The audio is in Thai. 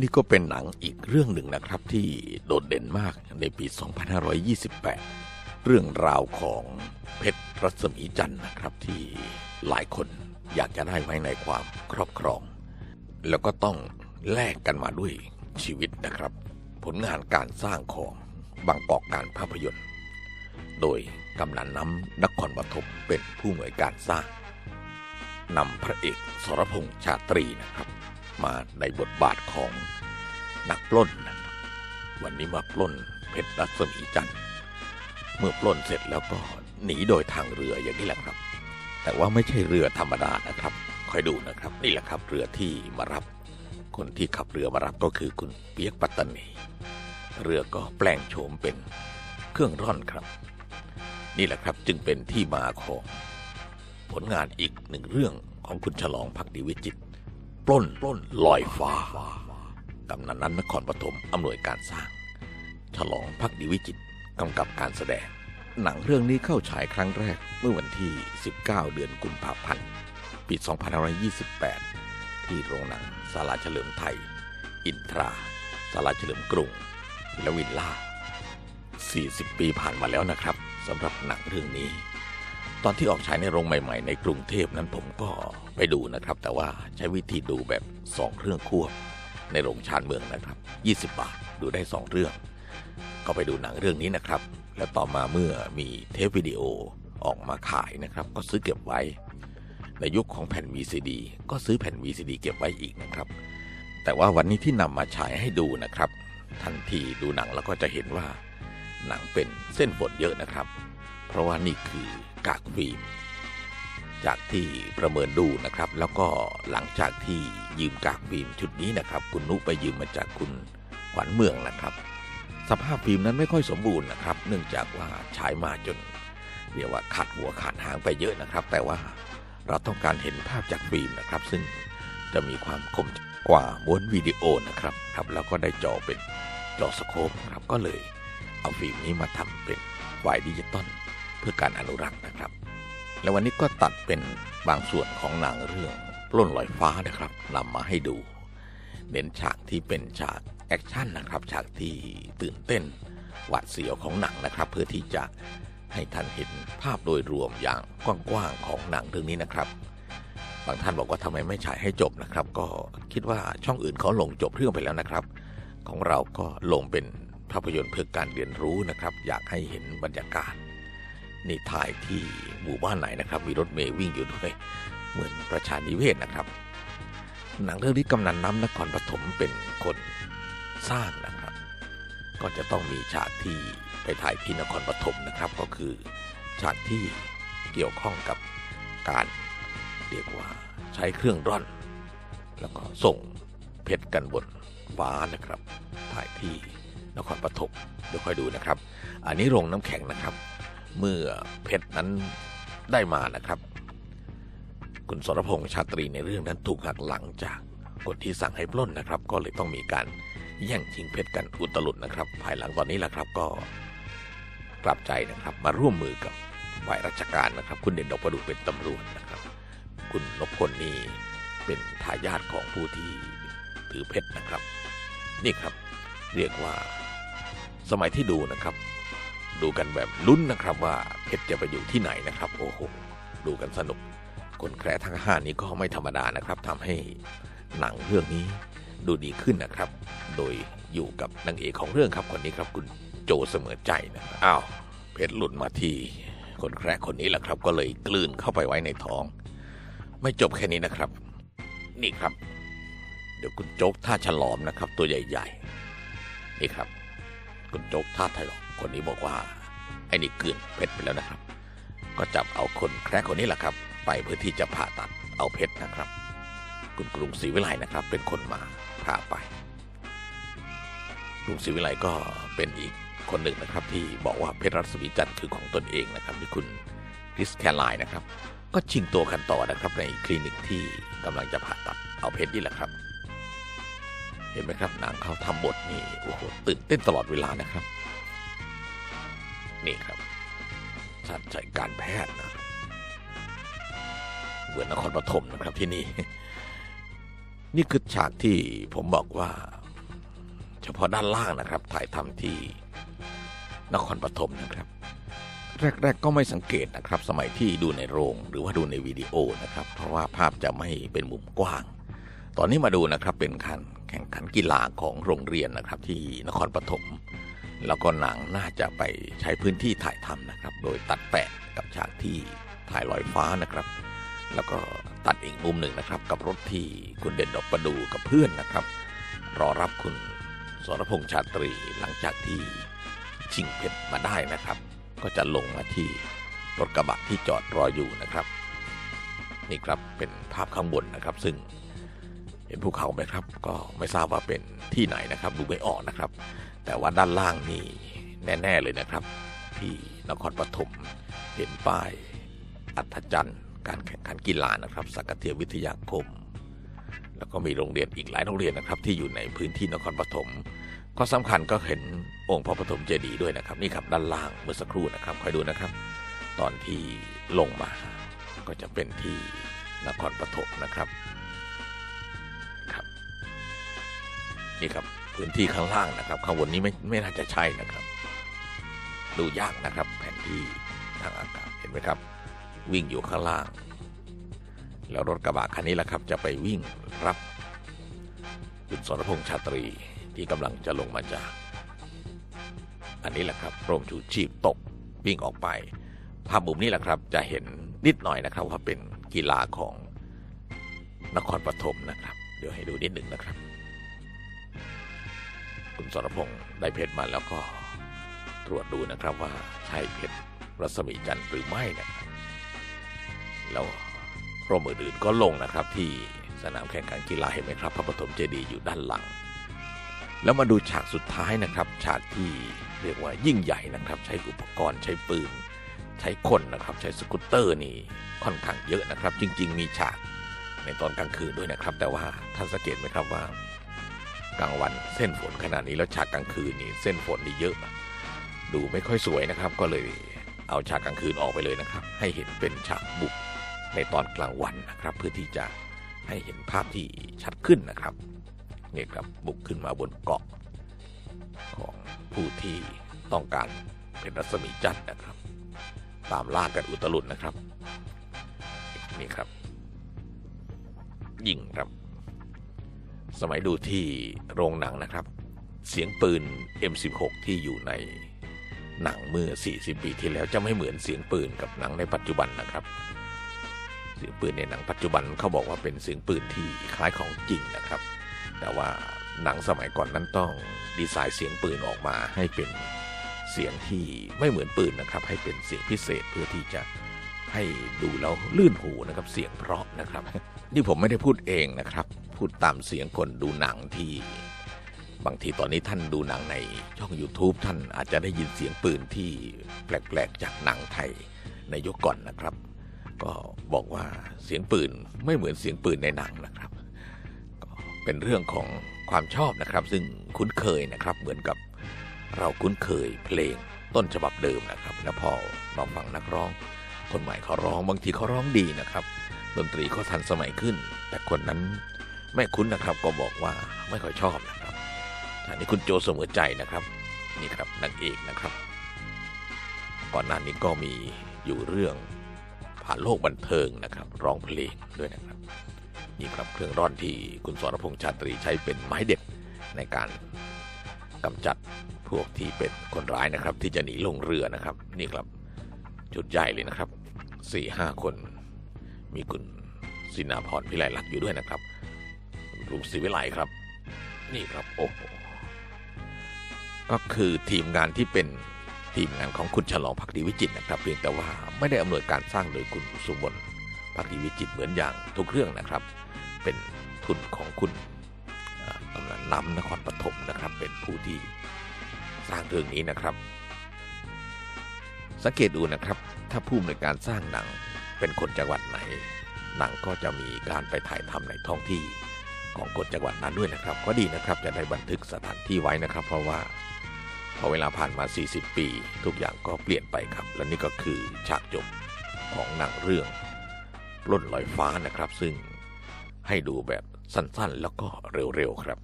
นี่ก็เป็นหนังอีกเรื่องหนึ่งนะครับที่โดดเด่นมากในปี 2528 เรื่องราวของเพชรรัศมีจันทร์นะครับที่หลายคนอยากจะได้ไว้ในความครอบครอง แล้วก็ต้องแลกกันมาด้วยชีวิตนะครับ ผลงานการสร้างของบางกอกการภาพยนตร์ โดยกำนันน้ำนครปฐมเป็นผู้หน่วยการสร้างนำพระเอกสรพงษ์ชาตรีนะครับ มาในบทบาทของนักปล้นนะครับวันนี้มาปล้นเพชรรัศมีจันทร์เมื่อปล้นเสร็จแล้วก็หนีโดยทางเรืออย่างนี้แหละครับ แต่ว่าไม่ใช่เรือธรรมดานะครับ คอยดูนะครับ นี่แหละครับเรือที่มารับ คนที่ขับเรือมารับก็คือคุณเปียกปัตตานี เรือก็แปลงโฉมเป็นเครื่องร่อนครับ นี่แหละครับจึงเป็นที่มาของผลงานอีกหนึ่งเรื่องของคุณฉลองพักดีวิจิตร ปล้นปล้นลอยฟ้ากำนันนั้นนครปฐมอำนวยการสร้าง ฉลองพักดีวิจิตกำกับการแสดง หนังเรื่องนี้เข้าฉายครั้งแรกเมื่อวันที่ 19 เดือนกุมภาพันธ์ปี 2528 ที่โรงหนังศาลาเฉลิมไทย อินทราศาลาเฉลิมกรุง และวิลล่า 40 ปีผ่านมาแล้วนะครับสำหรับหนังเรื่องนี้ ตอนที่ออกฉายในโรงใหม่ ๆ ในกรุงเทพนั้นผมก็ไปดูนะครับ แต่ว่าใช้วิธีดูแบบ 2 เครื่องควบในโรงชานเมืองนะครับ 20 บาทดูได้ 2 เรื่อง ก็ไปดูหนังเรื่องนี้นะครับ แล้วต่อมาเมื่อมีเทปวิดีโอออกมาขายนะครับ ก็ซื้อเก็บไว้ ในยุคของแผ่น VCD ก็ซื้อแผ่น VCD เก็บไว้อีกนะครับ แต่ว่าวันนี้ที่นำมาฉายให้ดูนะครับ ทันทีดูหนังแล้วก็จะเห็นว่าหนังเป็นเส้นบทเยอะนะครับ เพราะว่านี่คือกากฟิล์มจากที่ประเมินดูนะครับ แล้วก็หลังจากที่ยืมกากฟิล์มชุดนี้นะครับ คุณนุไปยืมมาจากคุณขวัญเมืองนะครับ สภาพฟิล์มนั้นไม่ค่อยสมบูรณ์นะครับ เนื่องจากว่าฉายมาจนเรียกว่าขาดหัวขาดหางไปเยอะนะครับ แต่ว่าเราต้องการเห็นภาพจากฟิล์มนะครับ ซึ่งจะมีความคมกว่าม้วนวิดีโอนะครับครับ แล้วก็ได้จอเป็นจอสโคปนครับก็เลยเอาฟิล์มนี้มาทำเป็นไฟล์ดิจิตอล เพื่อการอนุรักษ์นะครับ แล้ววันนี้ก็ตัดเป็นบางส่วนของหนังเรื่องปล้นลอยฟ้านะครับนำมาให้ดู เน้นฉากที่เป็นฉากแอคชั่นนะครับ ฉากที่ตื่นเต้นหวาดเสียวของหนังนะครับ เพื่อที่จะให้ท่านเห็นภาพโดยรวมอย่างกว้างๆของหนังเรื่องนี้นะครับบางท่านบอกว่าทำไมไม่ฉายให้จบนะครับ ก็คิดว่าช่องอื่นเขาลงจบเรื่องไปแล้วนะครับ ของเราก็ลงเป็นภาพยนตร์เพื่อการเรียนรู้นะครับ อยากให้เห็นบรรยากาศ นี่ถ่ายที่หมู่บ้านไหนนะครับ มีรถเมย์วิ่งอยู่ด้วยเหมือนประชานิเวศนะครับ หนังเรื่องนี้กำนันน้ำนครปฐมเป็นคนสร้างนะครับ ก็จะต้องมีฉากที่ไปถ่ายที่นครปฐมนะครับ ก็คือฉากที่เกี่ยวข้องกับการเรียกว่าใช้เครื่องร่อน แล้วก็ส่งเพชรกันบนฟ้านะครับ ถ่ายที่นครปฐมเดี๋ยวค่อยดูนะครับ อันนี้โรงน้ำแข็งนะครับ เมื่อเพชรนั้นได้มานะครับ คุณสรพงษ์ชาตรีในเรื่องนั้นถูกหักหลังจากคนที่สั่งให้ปล้นนะครับ ก็เลยต้องมีการแย่งชิงเพชรกันอุตลุดนะครับ ภายหลังตอนนี้แหละครับก็กลับใจนะครับ มาร่วมมือกับฝ่ายราชการนะครับ คุณเด่นดอกประดูเป็นตำรวจนะครับ คุณนพพลนี่เป็นทายาทของผู้ที่ถือเพชรนะครับ นี่ครับ เรียกว่าสมัยที่ดูนะครับ ดูกันแบบลุ้นนะครับว่าเพชรจะไปอยู่ที่ไหนนะครับ โอ้โหดูกันสนุกคนแคร์ทั้งห้านี้ก็ไม่ธรรมดานะครับทำให้หนังเรื่องนี้ดูดีขึ้นนะครับ โดยอยู่กับนางเอกของเรื่องครับคนนี้ครับคุณโจเสมอใจนะอ้าวเพชรหลุดมาที่คนแคร์คนนี้แหละครับ ก็เลยกลืนเข้าไปไว้ในท้อง ไม่จบแค่นี้นะครับ นี่ครับ เดี๋ยวคุณโจ๊กท่าฉลอมนะครับ ตัวใหญ่ ๆ นี่ครับ คุณโจ๊กท่าไทยหรอก คนนี้บอกว่าไอ้นี่เกลือนเพชรไปแล้วนะครับ ก็จับเอาคนแคร์คนนี้แหละครับ ไปเพื่อที่จะผ่าตัดเอาเพชรนะครับ คุณกรุงศรีวิไลนะครับ เป็นคนมาพาไปกรุงศรีวิไลก็เป็นอีกคนหนึ่งนะครับ ที่บอกว่าเพชรรัศมีจันทร์คือของตนเองนะครับที่คุณคริสแคลายนะครับ ก็ชิงตัวกันต่อนะครับ ในคลินิกที่กำลังจะผ่าตัดเอาเพชรนี่แหละครับ เห็นไหมครับนางเขาทำบทนี่โอ้โหตื่นเต้นตลอดเวลานะครับ นี่ครับชาญชัยการแพทย์นะเหมือนนครปฐมนะครับที่นี่ นี่คือฉากที่ผมบอกว่า เฉพาะด้านล่างนะครับ ถ่ายทำที่นครปฐมนะครับ แรก ๆ ก็ไม่สังเกตนะครับ สมัยที่ดูในโรง หรือว่าดูในวิดีโอนะครับ เพราะว่าภาพจะไม่เป็นมุมกว้าง ตอนนี้มาดูนะครับเป็นการแข่งขันกีฬาของโรงเรียนนะครับ ที่นครปฐม แล้วก็หนังน่าจะไปใช้พื้นที่ถ่ายทำนะครับ โดยตัดแปะกับฉากที่ถ่ายลอยฟ้านะครับ แล้วก็ตัดอีกมุมหนึ่งนะครับ กับรถที่คุณเด่นดอกประดูกับเพื่อนนะครับ รอรับคุณสรพงษ์ชาตรีหลังจากที่ชิงเพชรมาได้นะครับ ก็จะลงมาที่รถกระบะที่จอดรออยู่นะครับ นี่ครับเป็นภาพข้างบนนะครับ ซึ่ง เห็นภูเขาไหมครับ ก็ไม่ทราบว่าเป็นที่ไหนนะครับดูไม่ออกนะครับ แต่ว่าด้านล่างนี่แน่ ๆ เลยนะครับ ที่นครปฐมเห็นป้าย อัธจันทร์การแข่งขันกีฬานะครับสักเทียวิทยาคม แล้วก็มีโรงเรียนอีกหลายโรงเรียนนะครับ ที่อยู่ในพื้นที่นครปฐมก็สำคัญก็เห็นองค์พระปฐมเจดีย์ด้วยนะครับ นี่ครับด้านล่างเมื่อสักครู่นะครับคอยดูนะครับ ตอนที่ลงมาก็จะเป็นที่นครปฐมนะครับ นี่ครับพื้นที่ข้างล่างนะครับ ข้างบนนี้ไม่ไม่น่าจะใช่นะครับ ดูยากนะครับ แผนที่ทางอากาศเห็นไหมครับ วิ่งอยู่ข้างล่าง แล้วรถกระบะคันนี้แหละครับ จะไปวิ่งรับคุณสรพงษ์ชาตรีที่กำลังจะลงมาจาก อันนี้แหละครับร่มชูชีพตกวิ่งออกไป ภาพมุมนี้แหละครับจะเห็นนิดหน่อยนะครับว่าเป็นกีฬาของนครปฐมนะครับ เดี๋ยวให้ดูนิดหนึ่งนะครับ คุณสรพงษ์ได้เพชรมาแล้วก็ตรวจดูนะครับว่าใช่เพชรรัศมีจันทร์หรือไม่นะครับแล้วร่มอื่นๆก็ลงนะครับ ที่สนามแข่งขันกีฬาเห็นไหมครับ พระปฐมเจดีย์อยู่ด้านหลัง แล้วมาดูฉากสุดท้ายนะครับ ฉากที่เรียกว่ายิ่งใหญ่นะครับ ใช้อุปกรณ์ใช้ปืน ใช้คนนะครับ ใช้สกูตเตอร์นี่ค่อนข้างเยอะนะครับ จริง ๆ มีฉากในตอนกลางคืนด้วยนะครับ แต่ว่าท่านสังเกตไหมครับว่า กลางวัน เส้นฝนขนาดนี้แล้วฉากกลางคืนนี่เส้นฝนนี่เยอะ ดูไม่ค่อยสวยนะครับ ก็เลยเอาฉากกลางคืนออกไปเลยนะครับ ให้เห็นเป็นฉากบุกในตอนกลางวันนะครับ เพื่อที่จะให้เห็นภาพที่ชัดขึ้นนะครับนี่ครับบุกขึ้นมาบนเกาะ ของผู้ที่ต้องการเป็นรัศมีจันทร์นะครับ ตามล่ากันอุตลุดนะครับ นี่ครับ ยิงครับ สมัยดูที่โรงหนังนะครับ เสียงปืน M16 ที่อยู่ในหนังเมื่อ 40 ปีที่แล้วจะไม่เหมือนเสียงปืนกับหนังในปัจจุบันนะครับ เสียงปืนในหนังปัจจุบันเขาบอกว่าเป็นเสียงปืนที่คล้ายของจริงนะครับ แต่ว่าหนังสมัยก่อนนั้นต้องดีไซน์เสียงปืนออกมาให้เป็นเสียงที่ไม่เหมือนปืนนะครับ ให้เป็นเสียงพิเศษเพื่อที่จะให้ดูแล้วลื่นหูนะครับ เสียงเพราะนะครับ นี่ผมไม่ได้พูดเองนะครับ พูดตามเสียงคนดูหนังที่บางทีตอนนี้ท่านดูหนังในช่อง YouTube ท่านอาจจะได้ยินเสียงปืนที่แปลกๆจากหนังไทยในยุคก่อนนะครับ ก็บอกว่าเสียงปืนไม่เหมือนเสียงปืนในหนังนะครับก็เป็นเรื่องของความชอบนะครับ ซึ่งคุ้นเคยนะครับ เหมือนกับเราคุ้นเคยเพลงต้นฉบับเดิมนะครับ แล้วพอเราฟังนักร้อง คนใหม่เขาร้องบางทีเขาร้องดีนะครับ ดนตรีเขาทันสมัยขึ้น แต่คนนั้น ไม่คุ้นนะครับก็บอกว่าไม่ค่อยชอบนะครับอันนี้คุณโจเสมอใจนะครับ นี่ครับนางเอกนะครับ ก่อนหน้านี้ก็มีอยู่เรื่องผ่านโลกบันเทิงนะครับ ร้องเพลงด้วยนะครับนี่ครับเครื่องร่อนที่คุณสรพงษ์ชาตรีใช้เป็นไม้เด็ดในการกำจัดพวกที่เป็นคนร้ายนะครับ ที่จะหนีลงเรือนะครับ นี่ครับจุดใหญ่เลยนะครับสี่ห้าคน มีคุณสินาพรพิไลลักษณ์อยู่ด้วยนะครับ ลุงศรีวิไลครับ นี่ครับโอ้โหก็คือทีมงานที่เป็นทีมงานของคุณฉลองพักดีวิจิตนะครับ เพียงแต่ว่าไม่ได้อำนวยการสร้างโดยคุณสุบลพักดีวิจิตเหมือนอย่างทุกเรื่องนะครับ เป็นทุนของคุณกำนันน้ำนครปฐมนะครับ เป็นผู้ที่สร้างเรื่องนี้นะครับ สังเกตดูนะครับ ถ้าผู้อำนวยการสร้างหนังเป็นคนจังหวัดไหน หนังก็จะมีการไปถ่ายทำในท้องที่ ของกฎจังหวัดนั้นด้วยนะครับ ก็ดีนะครับจะได้บันทึกสถานที่ไว้นะครับ เพราะว่าพอเวลาผ่านมา 40 ปี ทุกอย่างก็เปลี่ยนไปครับ และนี่ก็คือฉากจบของหนังเรื่องปล้นลอยฟ้านะครับ ซึ่งให้ดูแบบสั้นๆ แล้วก็เร็วๆครับ